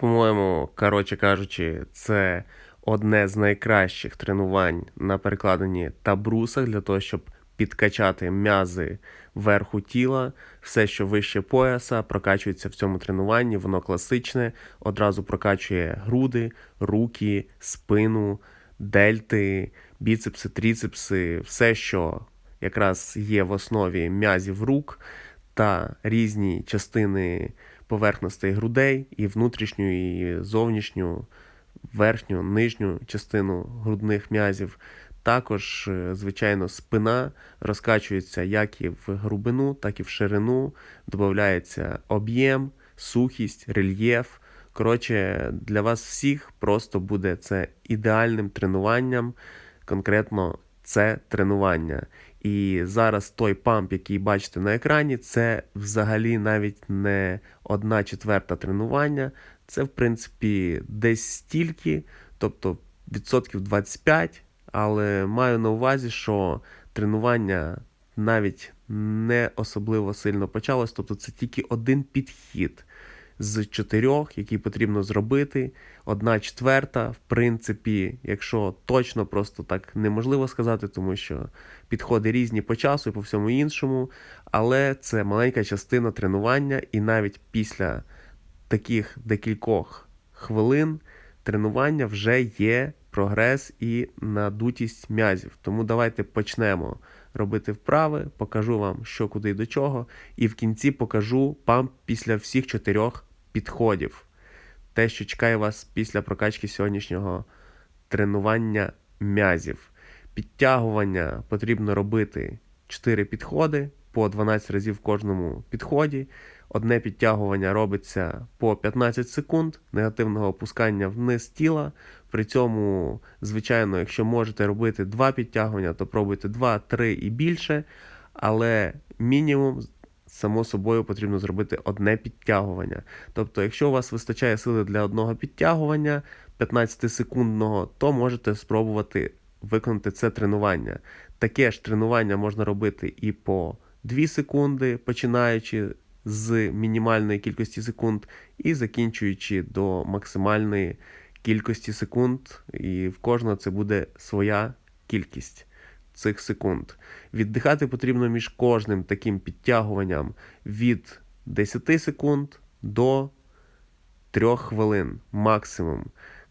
По-моєму, коротше кажучи, це одне з найкращих тренувань на перекладині та брусах для того, щоб підкачати м'язи верху тіла. Все, що вище пояса, прокачується в цьому тренуванні, воно класичне, одразу прокачує груди, руки, спину, дельти, біцепси, тріцепси, все, що якраз є в основі м'язів рук та різні частини поверхностей грудей, і внутрішню, і зовнішню, верхню, нижню частину грудних м'язів. Також, е, звичайно, спина розкачується як і в грубину, так і в ширину. Додається об'єм, сухість, рельєф. Коротше, для вас всіх просто буде це ідеальним тренуванням, конкретно це тренування. І зараз той памп, який бачите на екрані, це взагалі навіть не одна четверта тренування. Це, в принципі, десь стільки, тобто відсотків 25, але маю на увазі, що тренування навіть не особливо сильно почалось, тобто це тільки один підхід з чотирьох, які потрібно зробити. Одна четверта, в принципі, якщо точно просто так неможливо сказати, тому що підходи різні по часу і по всьому іншому. Але це маленька частина тренування, і навіть після таких декількох хвилин тренування вже є прогрес і надутість м'язів. Тому давайте почнемо робити вправи, покажу вам, що куди до чого, і в кінці покажу памп після всіх чотирьох підходів. Те, що чекає вас після прокачки сьогоднішнього тренування м'язів. Підтягування потрібно робити 4 підходи по 12 разів в кожному підході. Одне підтягування робиться по 15 секунд негативного опускання вниз тіла. При цьому, звичайно, якщо можете робити два підтягування, то пробуйте 2, 3 і більше. Але мінімум само собою потрібно зробити одне підтягування. Тобто, якщо у вас вистачає сили для одного підтягування 15-секундного, то можете спробувати виконати це тренування. Таке ж тренування можна робити і по 2 секунди, починаючи з мінімальної кількості секунд, і закінчуючи до максимальної кількості секунд, і в кожного це буде своя кількість цих секунд. Віддихати потрібно між кожним таким підтягуванням від 10 секунд до 3 хвилин максимум.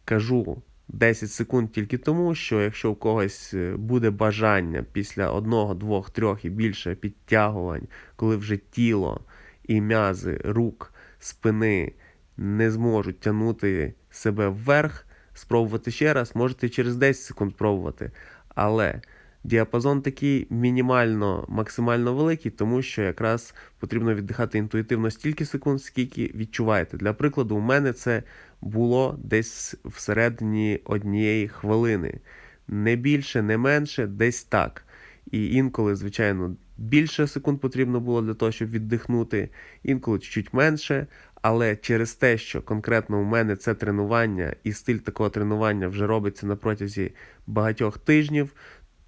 Кажу 10 секунд тільки тому, що якщо у когось е, буде бажання після одного, двох, трьох і більше підтягувань, коли вже тіло і м'язи рук, спини не зможуть тягнути себе вверх, спробувати ще раз, можете через 10 секунд пробувати. Але Діапазон такий мінімально максимально великий, тому що якраз потрібно віддихати інтуїтивно стільки секунд, скільки відчуваєте. Для прикладу, у мене це було десь всередині однієї хвилини. Не більше, не менше, десь так. І інколи, звичайно, більше секунд потрібно було для того, щоб віддихнути, інколи чуть менше. Але через те, що конкретно у мене це тренування і стиль такого тренування вже робиться на протязі багатьох тижнів,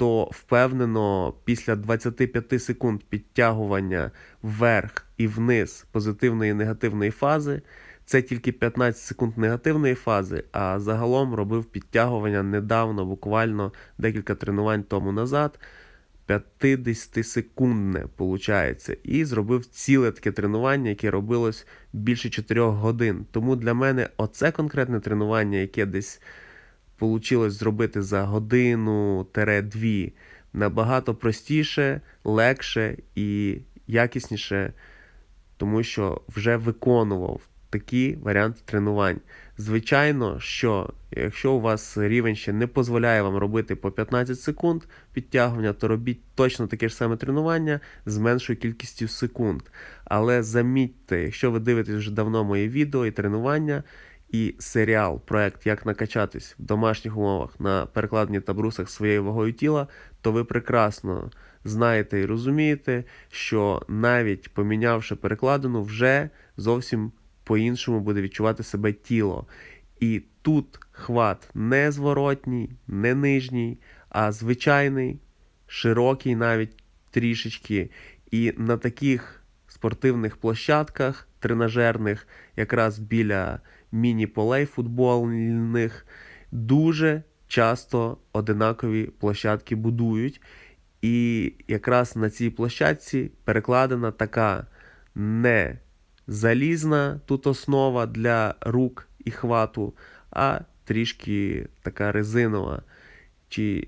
то впевнено після 25 секунд підтягування вверх і вниз позитивної і негативної фази. Це тільки 15 секунд негативної фази, а загалом робив підтягування недавно, буквально декілька тренувань тому назад. 50-секундне, виходить, і зробив ціле таке тренування, яке робилось більше 4 годин. Тому для мене оце конкретне тренування, яке десь вийшло зробити за годину-дві набагато простіше, легше і якісніше, тому що вже виконував такі варіанти тренувань. Звичайно, що якщо у вас рівень ще не дозволяє вам робити по 15 секунд підтягування, то робіть точно таке ж саме тренування з меншою кількістю секунд. Але замітьте, якщо ви дивитесь вже давно моє відео і тренування, і серіал, проект Як накачатись в домашніх умовах на перекладенні та брусах своєю вагою тіла, то ви прекрасно знаєте і розумієте, що навіть помінявши перекладину, вже зовсім по-іншому буде відчувати себе тіло. І тут хват не зворотній, не нижній, а звичайний, широкий навіть трішечки. І на таких спортивних площадках тренажерних, якраз біля міні-полей футбольних. Дуже часто одинакові площадки будують. І якраз на цій площадці перекладена така не залізна тут основа для рук і хвату, а трішки така резинова чи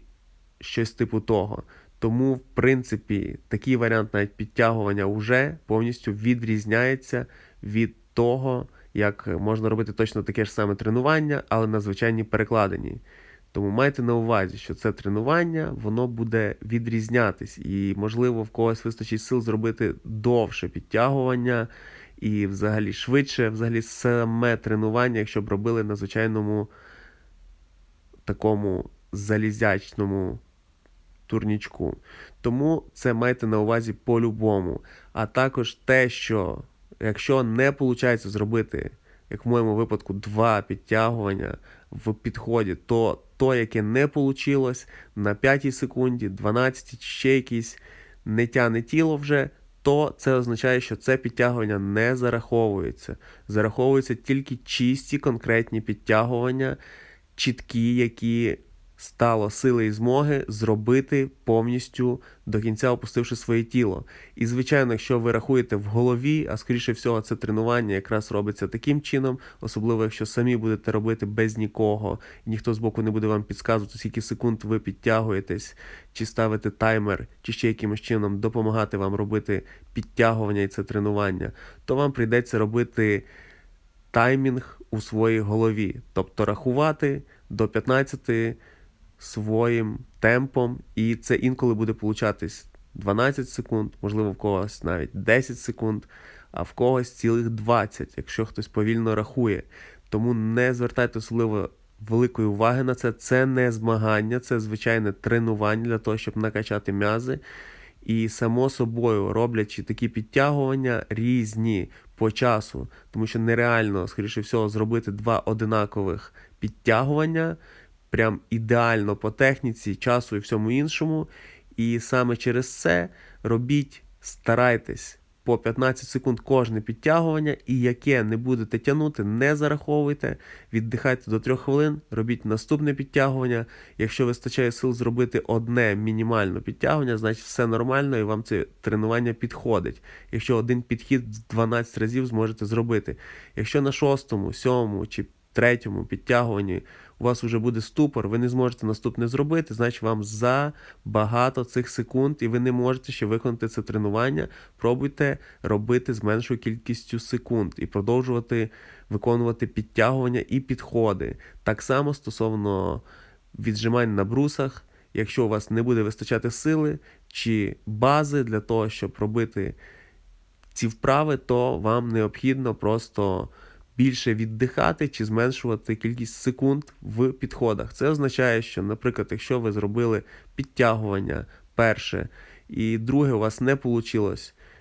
щось типу того. Тому, в принципі, такий варіант навіть підтягування вже повністю відрізняється від того, як можна робити точно таке ж саме тренування, але на звичайній перекладині. Тому майте на увазі, що це тренування, воно буде відрізнятись, і, можливо, в когось вистачить сил зробити довше підтягування і взагалі швидше, взагалі саме тренування, якщо б робили на звичайному такому залізячному турнічку. Тому це майте на увазі по-любому. А також те, що якщо не виходить зробити, як в моєму випадку, два підтягування в підході, то то, яке не вийшло на 5 секунді, 12 чи ще якісь не тяне тіло вже, то це означає, що це підтягування не зараховується. Зараховуються тільки чисті конкретні підтягування, чіткі, які стало сили і змоги зробити повністю до кінця опустивши своє тіло. І, звичайно, якщо ви рахуєте в голові, а скоріше всього, це тренування якраз робиться таким чином, особливо якщо самі будете робити без нікого, і ніхто збоку не буде вам підказувати, скільки секунд ви підтягуєтесь, чи ставите таймер, чи ще якимось чином допомагати вам робити підтягування і це тренування, то вам прийдеться робити. Таймінг у своїй голові, тобто рахувати до 15 своїм темпом, і це інколи буде получатись 12 секунд, можливо, в когось навіть 10 секунд, а в когось цілих 20, якщо хтось повільно рахує. Тому не звертайте особливо великої уваги на це. Це не змагання, це звичайне тренування для того, щоб накачати м'язи. І, само собою, роблячи такі підтягування різні по часу, тому що нереально, скоріше всього, зробити два одинакових підтягування прям ідеально по техніці, часу і всьому іншому. І саме через це робіть, старайтесь по 15 секунд кожне підтягування, і яке не будете тягнути, не зараховуйте, віддихайте до 3 хвилин, робіть наступне підтягування. Якщо вистачає сил зробити одне мінімальне підтягування, значить все нормально і вам це тренування підходить. Якщо один підхід 12 разів зможете зробити. Якщо на шостому, сьомому чи третьому підтягуванні у вас вже буде ступор, ви не зможете наступне зробити, значить вам за багато цих секунд, і ви не можете ще виконати це тренування. Пробуйте робити з меншою кількістю секунд і продовжувати виконувати підтягування і підходи. Так само стосовно віджимань на брусах. Якщо у вас не буде вистачати сили чи бази для того, щоб робити ці вправи, то вам необхідно просто більше віддихати чи зменшувати кількість секунд в підходах. Це означає, що, наприклад, якщо ви зробили підтягування перше, і друге у вас не вийшло,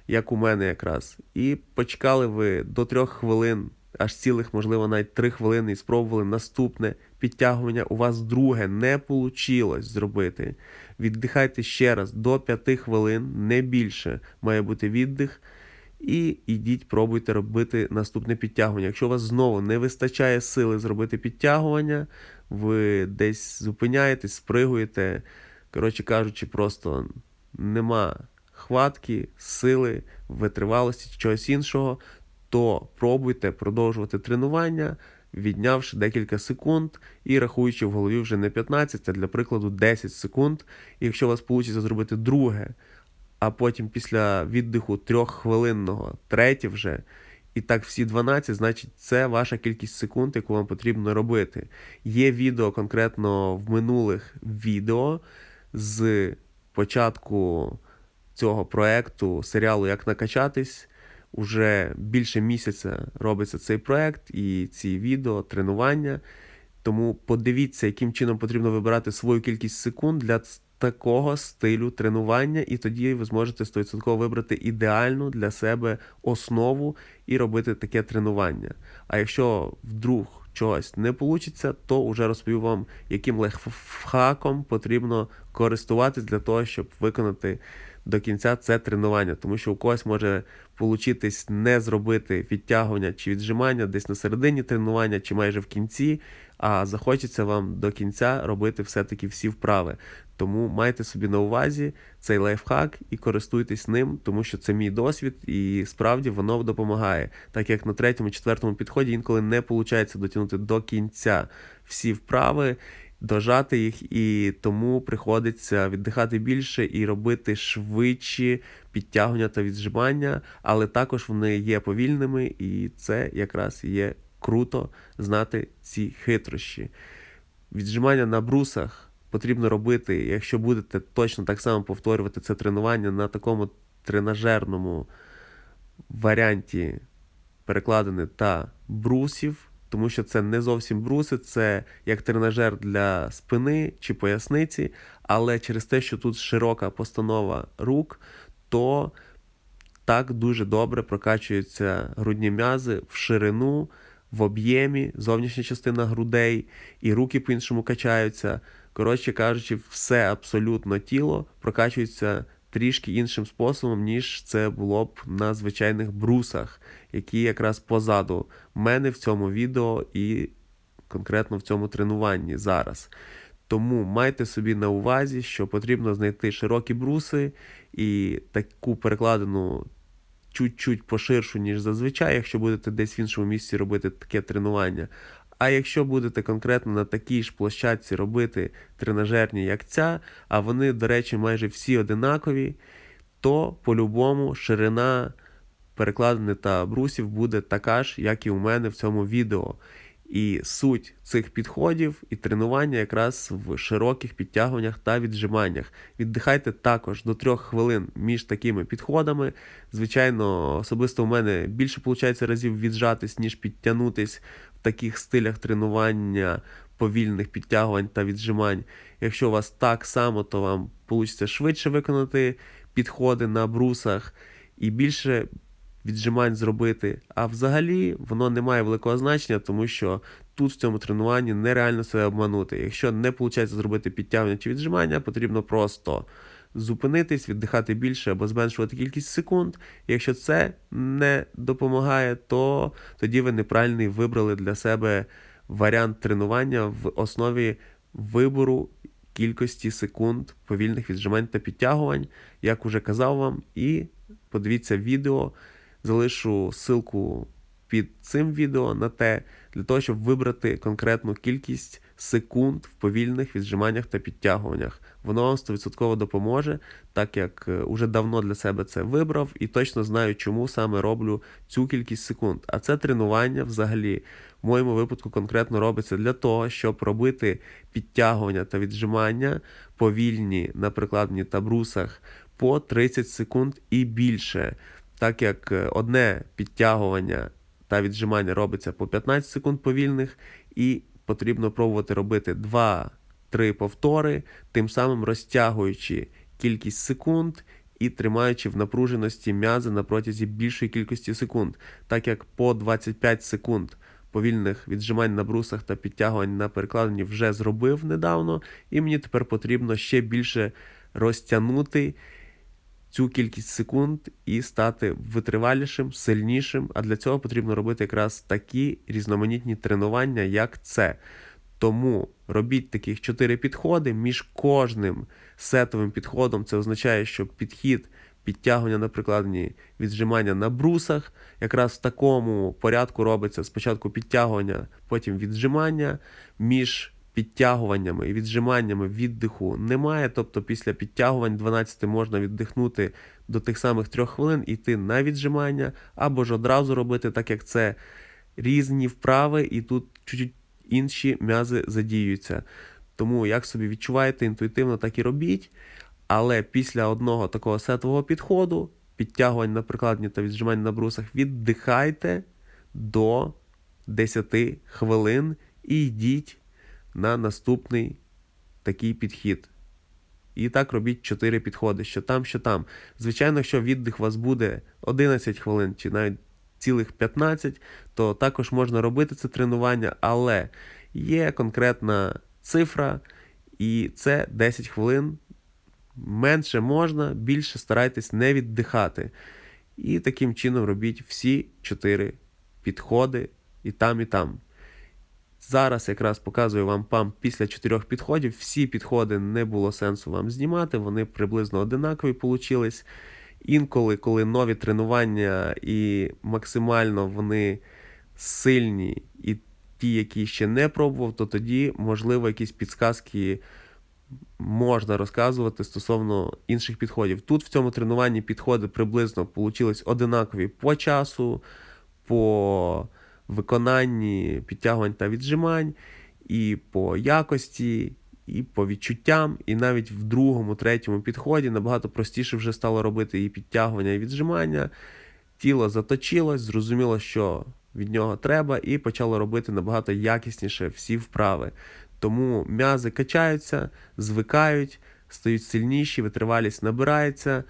як у мене якраз, і почекали ви до трьох хвилин, аж цілих, можливо, навіть три хвилини, і спробували наступне підтягування, у вас друге не вийшло зробити. Віддихайте ще раз до 5 хвилин, не більше має бути віддих. І йдіть, пробуйте робити наступне підтягування. Якщо у вас знову не вистачає сили зробити підтягування, ви десь зупиняєтесь, спригуєте. Коротше кажучи, просто нема хватки, сили, витривалості чи чогось іншого, то пробуйте продовжувати тренування, віднявши декілька секунд і рахуючи в голові вже не 15, а для прикладу 10 секунд. І якщо у вас вийде зробити друге а потім після віддиху трьоххвилинного, третє вже. І так, всі 12, значить, це ваша кількість секунд, яку вам потрібно робити. Є відео конкретно в минулих відео з початку цього проекту серіалу Як накачатись. Уже більше місяця робиться цей проект і ці відео, тренування. Тому подивіться, яким чином потрібно вибирати свою кількість секунд для такого стилю тренування, і тоді ви зможете 100% вибрати ідеальну для себе основу і робити таке тренування. А якщо вдруг чогось не вийде, то вже розповім вам, яким лайфхаком потрібно користуватись для того, щоб виконати до кінця це тренування, тому що у когось може получитись не зробити відтягування чи віджимання десь на середині тренування, чи майже в кінці, а захочеться вам до кінця робити все-таки всі вправи. Тому майте собі на увазі цей лайфхак і користуйтесь ним, тому що це мій досвід, і справді воно допомагає. Так як на третьому, четвертому підході інколи не виходить дотягнути до кінця всі вправи, дожати їх, і тому приходиться віддихати більше і робити швидші підтягування та віджимання, але також вони є повільними, і це якраз є круто знати ці хитрощі. Віджимання на брусах потрібно робити, якщо будете точно так само повторювати це тренування на такому тренажерному варіанті перекладини та брусів, тому що це не зовсім бруси, це як тренажер для спини чи поясниці, але через те, що тут широка постанова рук, то так дуже добре прокачуються грудні м'язи в ширину, в об'ємі, зовнішня частина грудей, і руки по-іншому качаються. Коротше кажучи, все абсолютно тіло прокачується трішки іншим способом, ніж це було б на звичайних брусах, які якраз позаду мене в цьому відео і конкретно в цьому тренуванні зараз. Тому майте собі на увазі, що потрібно знайти широкі бруси і таку перекладину чуть-чуть поширшу, ніж зазвичай, якщо будете десь в іншому місці робити таке тренування. А якщо будете конкретно на такій ж площадці робити тренажерні, як ця, а вони, до речі, майже всі одинакові, то по-любому ширина перекладини та брусів буде така ж, як і у мене в цьому відео. І суть цих підходів і тренування якраз в широких підтягуваннях та віджиманнях. Віддихайте також до трьох хвилин між такими підходами. Звичайно, особисто у мене більше виходить разів віджатись, ніж підтягнутись в таких стилях тренування повільних підтягувань та віджимань. Якщо у вас так само, то вам вийде швидше виконати підходи на брусах і більше віджимань зробити. А взагалі воно не має великого значення, тому що тут в цьому тренуванні нереально себе обманути. Якщо не виходить зробити підтягування чи віджимання, потрібно просто зупинитись, віддихати більше або зменшувати кількість секунд. Якщо це не допомагає, то тоді ви неправильний вибрали для себе варіант тренування в основі вибору. Кількості секунд повільних віджимань та підтягувань, як уже казав вам, і подивіться відео, залишу ссылку під цим відео на те, для того, щоб вибрати конкретну кількість секунд в повільних віджиманнях та підтягуваннях. Воно вам 100% допоможе, так як е, уже давно для себе це вибрав і точно знаю, чому саме роблю цю кількість секунд. А це тренування взагалі в моєму випадку конкретно робиться для того, щоб робити підтягування та віджимання повільні на прикладні та брусах по 30 секунд і більше так як е, одне підтягування та віджимання робиться по 15 секунд повільних, і потрібно пробувати робити 2-3 повтори, тим самим розтягуючи кількість секунд і тримаючи в напруженості м'язи на протязі більшої кількості секунд, так як по 25 секунд. Повільних віджимань на брусах та підтягувань на перекладині вже зробив недавно, і мені тепер потрібно ще більше розтягнути цю кількість секунд і стати витривалішим, сильнішим. А для цього потрібно робити якраз такі різноманітні тренування, як це. Тому робіть таких чотири підходи. Між кожним сетовим підходом це означає, що підхід підтягування на прикладні віджимання на брусах. Якраз в такому порядку робиться спочатку підтягування, потім віджимання. Між підтягуваннями і віджиманнями віддиху немає. Тобто після підтягувань 12 можна віддихнути до тих самих 3 хвилин і йти на віджимання, або ж одразу робити, так як це різні вправи, і тут чуть-чуть інші м'язи задіюються. Тому, як собі відчуваєте інтуїтивно, так і робіть. Але після одного такого сетового підходу, підтягувань на прикладні та віджимань на брусах, віддихайте до 10 хвилин і йдіть на наступний такий підхід. І так робіть 4 підходи, що там, що там. Звичайно, якщо віддих у вас буде 11 хвилин чи навіть цілих 15, то також можна робити це тренування, але є конкретна цифра, і це 10 хвилин Менше можна, більше старайтесь не віддихати. І таким чином робіть всі чотири підходи і там, і там. Зараз якраз показую вам памп після чотирьох підходів. Всі підходи не було сенсу вам знімати, вони приблизно одинакові получились. Інколи, коли нові тренування і максимально вони сильні, і ті, які ще не пробував, то тоді, можливо, якісь підсказки можна розказувати стосовно інших підходів. Тут в цьому тренуванні підходи приблизно получились одинакові по часу, по виконанні підтягувань та віджимань, і по якості, і по відчуттям. І навіть в другому, третьому підході набагато простіше вже стало робити і підтягування, і віджимання. Тіло заточилось, зрозуміло, що від нього треба, і почало робити набагато якісніше всі вправи. Тому м'язи качаються, звикають, стають сильніші, витривалість набирається.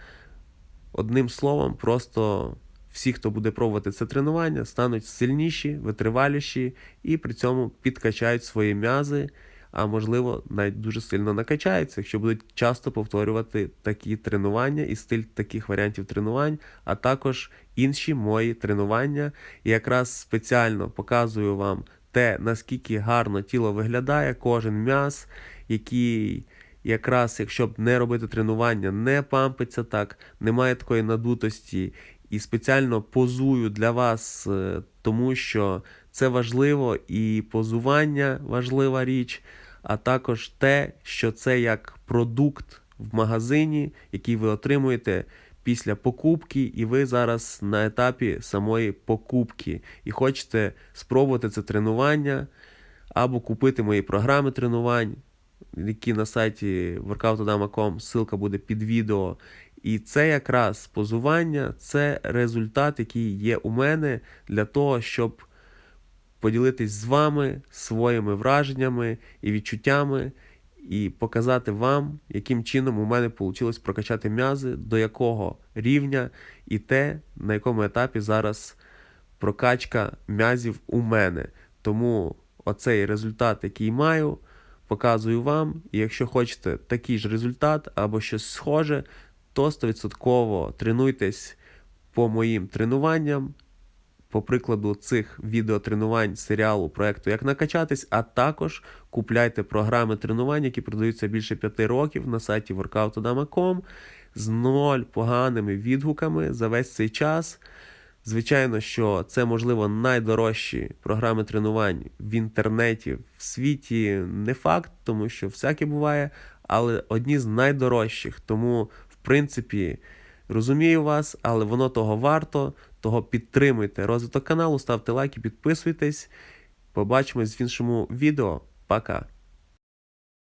Одним словом, просто всі, хто буде пробувати це тренування, стануть сильніші, витриваліші і при цьому підкачають свої м'язи, а можливо, навіть дуже сильно накачаються, якщо будуть часто повторювати такі тренування і стиль таких варіантів тренувань, а також інші мої тренування. І якраз спеціально показую вам те, наскільки гарно тіло виглядає, кожен м'яз, який якраз, якщо б не робити тренування, не пампиться так, немає такої надутості. І спеціально позую для вас, е, тому що це важливо і позування важлива річ, а також те, що це як продукт в магазині, який ви отримуєте після покупки, і ви зараз на етапі самої покупки і хочете спробувати це тренування або купити мої програми тренувань, які на сайті workoutodama.com, ссылка буде під відео. І це якраз позування, це результат, який є у мене для того, щоб поділитись з вами своїми враженнями і відчуттями, і показати вам, яким чином у мене вийшло прокачати м'язи, до якого рівня, і те, на якому етапі зараз прокачка м'язів у мене. Тому оцей результат, який маю, показую вам. І якщо хочете такий ж результат або щось схоже, то 100% тренуйтесь по моїм тренуванням, по прикладу цих відеотренувань серіалу проекту Як накачатись, а також купляйте програми тренувань, які продаються більше 5 років на сайті workoutodama.com з ноль поганими відгуками за весь цей час. Звичайно, що це, можливо, найдорожчі програми тренувань в інтернеті в світі не факт, тому що всяке буває, але одні з найдорожчих. Тому, принципі, розумію вас, але воно того варто. Того підтримуйте розвиток каналу, ставте лайки, підписуйтесь. Побачимось в іншому відео. Пока!